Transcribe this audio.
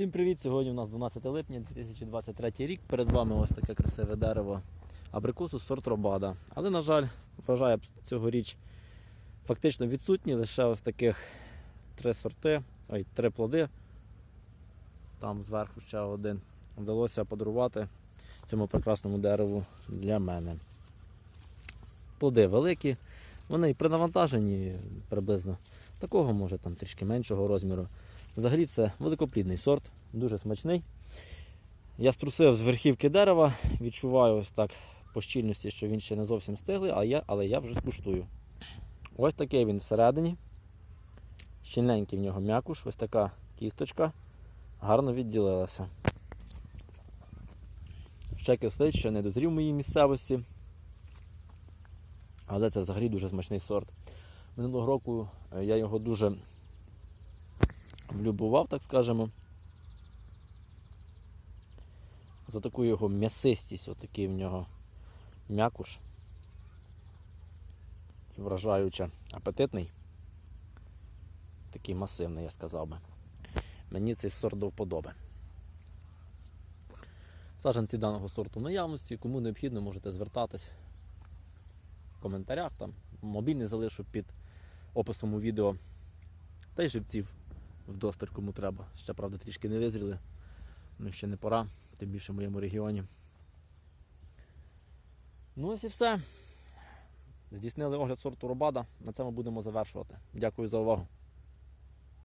Всім привіт! Сьогодні у нас 12 липня 2023 рік. Перед вами ось таке красиве дерево абрикосу сорт Робада. Але, на жаль, врожай цьогоріч фактично відсутні, лише ось таких три сорти, ой, три плоди. Там зверху ще один. Вдалося подарувати цьому прекрасному дереву для мене. Плоди великі, вони і при навантаженні приблизно такого, може там трішки меншого розміру. Взагалі це великоплідний сорт, дуже смачний. Я струсив з верхівки дерева, відчуваю ось так по щільності, що він ще не зовсім стиглий, але я, але я вже скуштую. Ось такий він всередині. Щільненький в нього м'якуш, ось така кісточка, гарно відділилася. Ще кислить, ще не дозрів в моїй місцевості. Але це взагалі дуже смачний сорт. Минулого року е, я його дуже влюбував, так скажемо. За таку його м'ясистість, отакий в нього м'якуш. І вражаюче апетитний. Такий масивний, я сказав би. Мені цей сорт до вподоби. Саджанці даного сорту в наявності. Кому необхідно, можете звертатись в коментарях. Там мобільний залишу під описом у відео. Та й живців вдосталь кому треба. Ще, правда, трішки не визріли. Ну, ще не пора, тим більше в моєму регіоні. Ну ось і все. Здійснили огляд сорту Робада. На цьому будемо завершувати. Дякую за увагу.